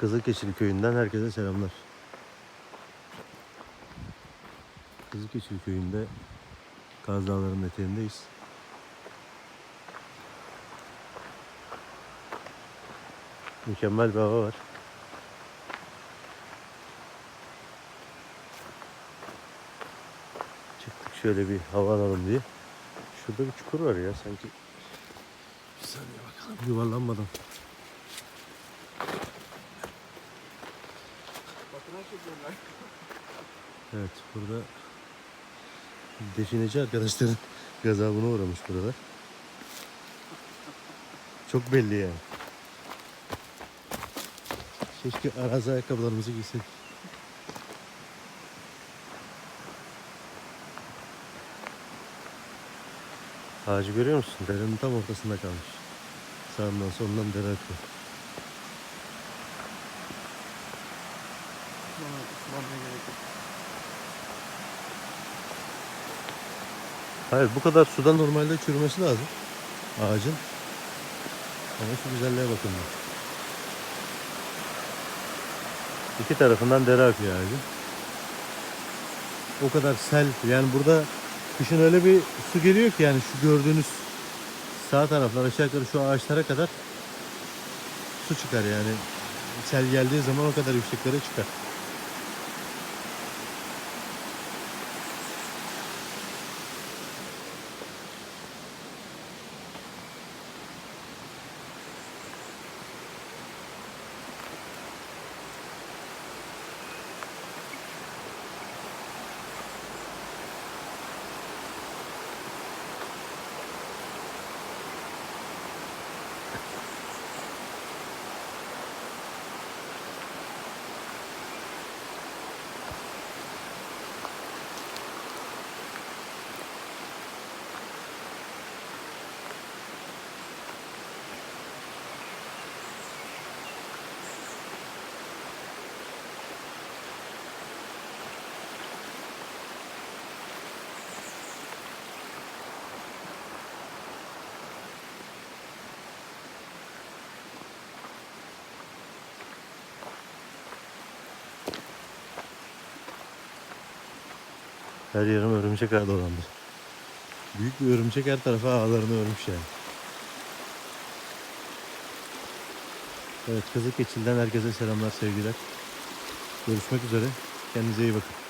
Kızılkeçili köyünden herkese selamlar. Kızılkeçili köyünde Kaz Dağları'nın eteğindeyiz. Mükemmel bir hava var. Çıktık şöyle bir hava alalım diye. Şurada bir çukur var ya sanki. Bir saniye bakalım yuvarlanmadan. Evet burada defineci arkadaşların gazabına uğramış buralar. Çok belli yani. Keşke arazi ayakkabılarımızı giyseydik. Ağacı görüyor musun? Derenin tam ortasında kalmış. Sağından solundan dere akıyor. Hayır bu kadar suda normalde çürümesi lazım ağacın. Ama şu güzelliğe bakın. bak. İki tarafından dere akıyor ağacın. O kadar sel yani burada kışın öyle bir su geliyor ki yani şu gördüğünüz sağ taraflar aşağı yukarı şu ağaçlara kadar su çıkar yani. Sel geldiği zaman o kadar yükseklere çıkar. Her yerim örümcek ağı dolandı. Büyük bir örümcek her tarafa ağlarını örmüş yani. Evet Kızılkeçil'den herkese selamlar sevgiler. Görüşmek üzere. Kendinize iyi bakın.